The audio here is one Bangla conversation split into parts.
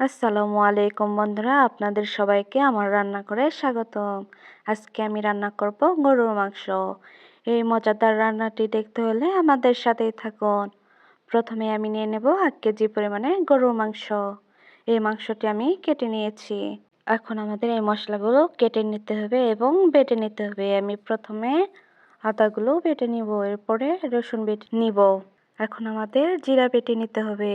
আসসালামু আলাইকুম বন্ধুরা, আপনাদের সবাইকে আমার রান্না করে স্বাগতম। আজকে আমি রান্না করব গরুর মাংস। এই মজাদার রান্নাটি দেখতে হলে আমাদের সাথেই থাকুন। প্রথমে আমি নিয়ে নেব এক কেজি পরিমাণে গরুর মাংস। এই মাংসটি আমি কেটে নিয়েছি। এখন আমাদের এই মশলাগুলো কেটে নিতে হবে এবং বেটে নিতে হবে। আমি প্রথমে আদাগুলো বেটে নিব, এরপরে রসুন বেটে নিব। এখন আমাদের জিরা বেটে নিতে হবে।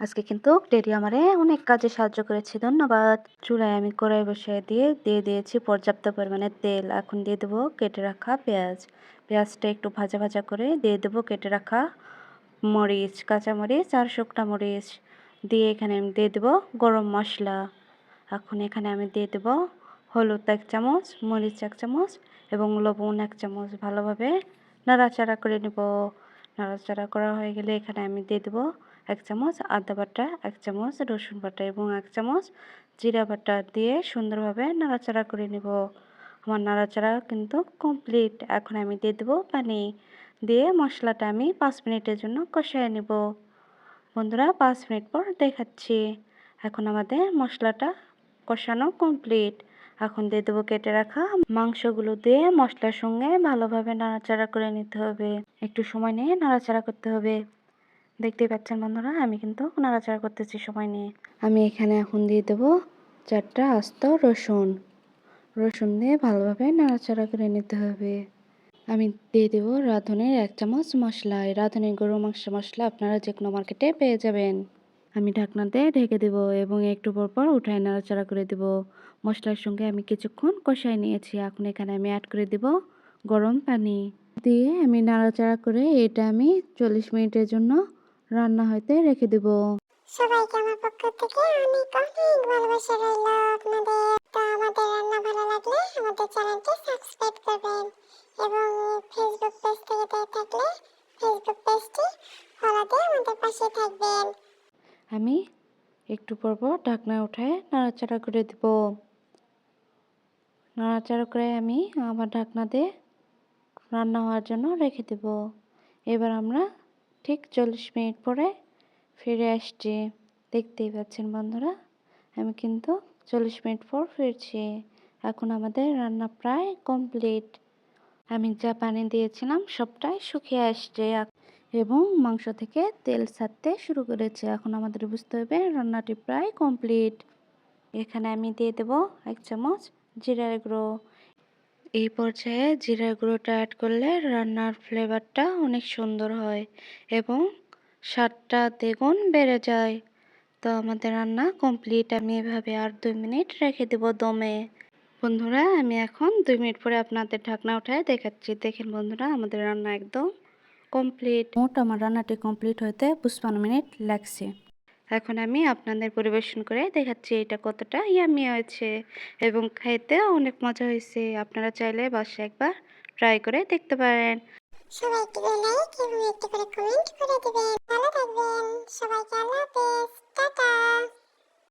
আজকে কিন্তু টেডি আমারে অনেক কাজে সাহায্য করেছে। ধন্যবাদ। চুলায় আমি কড়াই বসিয়ে দিয়ে দিয়ে দিয়েছি পর্যাপ্ত পরিমাণে তেল। এখন দিয়ে দেবো কেটে রাখা পেঁয়াজ। পেঁয়াজটা একটু ভাজা ভাজা করে দিয়ে দেবো কেটে রাখা মরিচ, কাঁচা মরিচ আর শুকনা মরিচ। দিয়ে এখানে আমি দিয়ে দেবো গরম মশলা। এখন এখানে আমি দিয়ে দেবো হলুদ এক চামচ, মরিচ এক চামচ এবং লবণ এক চামচ। ভালোভাবে নাড়াচাড়া করে নেব। নাড়াচাড়া করা হয়ে গেলে এখানে আমি দিয়ে দেবো এক চামচ আদা বাটা, এক চামচ রসুন বাটা এবং এক চামচ জিরা বাটা দিয়ে সুন্দরভাবে নাড়াচাড়া করে নেব। আমার নাড়াচাড়া কিন্তু কমপ্লিট এখন আমি দিয়ে দেবো পানি। দিয়ে মশলাটা আমি পাঁচ মিনিটের জন্য কষায় নেব। বন্ধুরা, পাঁচ মিনিট পর দেখাচ্ছি। এখন আমাদের মশলাটা কষানো কমপ্লিট এখন দিয়ে দেবো কেটে রাখা মাংসগুলো দিয়ে মশলার সঙ্গে ভালোভাবে নাড়াচাড়া করে নিতে হবে। একটু সময় নিয়ে নাড়াচাড়া করতে হবে। দেখতেই পাচ্ছেন বন্ধুরা, আমি কিন্তু নাড়াচাড়া করতেছি সময় নিয়ে। আমি এখানে এখন দিয়ে দেবো চারটা আস্ত রসুন। রসুন দিয়ে ভালোভাবে নাড়াচাড়া করে নিতে হবে। আমি দিয়ে দেবো রাঁধুনির এক চামচ মশলা। এই রাঁধুনির গরু মাংস মশলা আপনারা যে কোনো মার্কেটে পেয়ে যাবেন। আমি ঢাকনা দিয়ে ঢেকে দেব এবং একটু পর পর উঠায় নাড়াচাড়া করে দেব। মশলার সঙ্গে আমি কিছুক্ষণ কষাই নিয়েছি। এখন এখানে আমি অ্যাড করে দেব গরম পানি। দিয়ে আমি নাড়াচাড়া করে এটা আমি চল্লিশ মিনিটের জন্য রান্না হইতে রেখে দেব। সবাইকে আমার পক্ষ থেকে অনেক অনেক ভালোবাসা রইল আপনাদের। তো আমাদের রান্না ভালো লাগলে আমাদের চ্যানেলটি সাবস্ক্রাইব করবেন এবং ফেসবুক পেজ থেকে দেখে থাকলে ফেসবুক পেজটি ফলো দিয়ে আমাদের পাশে থাকবেন। আমি একটু পর পর ঢাকনা উঠায় নাড়াচাড়া করে দেব। নাড়াচাড়া করে আমি আবার ঢাকনা দিয়ে রান্না হওয়ার জন্য রেখে দেব। এবার আমরা ঠিক চল্লিশ মিনিট পরে ফিরে আসছি। দেখতেই পাচ্ছেন বন্ধুরা, আমি কিন্তু চল্লিশ মিনিট পর ফিরছি। এখন আমাদের রান্না প্রায় কমপ্লিট। আমি যা পানি দিয়েছিলাম সবটাই শুকিয়ে আসছে। এবং মাংস থেকে তেল ছাড়তে শুরু করেছে। এখন আমাদের বুঝতে হবে রান্নাটি প্রায় কমপ্লিট। এখানে আমি দিয়ে দেব এক চামচ জিরার গুঁড়ো। এই পর্যায়ে জিরার গুঁড়োটা অ্যাড করলে রান্নার ফ্লেভারটা অনেক সুন্দর হয় এবং স্বাদটা দ্বিগুণ বেড়ে যায়। তো আমাদের রান্না কমপ্লিট আমি এভাবে আর দুই মিনিট রেখে দেব দমে। বন্ধুরা, আমি এখন দুই মিনিট পরে আপনাদের ঢাকনা উঠায় দেখাচ্ছি। দেখেন বন্ধুরা, আমাদের রান্না একদম কমপ্লিট মোট আমার রান্নাটি কমপ্লিট হতে পঁচপান্ন মিনিট লাগছে। এখন আমি আপনাদের পরিবেশন করে দেখাচ্ছি এটা কতটা ইয়ামি হয়েছে এবং খাইতে অনেক মজা হয়েছে। আপনারা চাইলে বাসায় একবার ট্রাই করে দেখতে পারেন। সবাই একটি করে লাইক এবং একটু করে কমেন্ট করে দিবেন। ভালো থাকবেন। সবাইকে আল্লাহ হাফেজ। টাটা।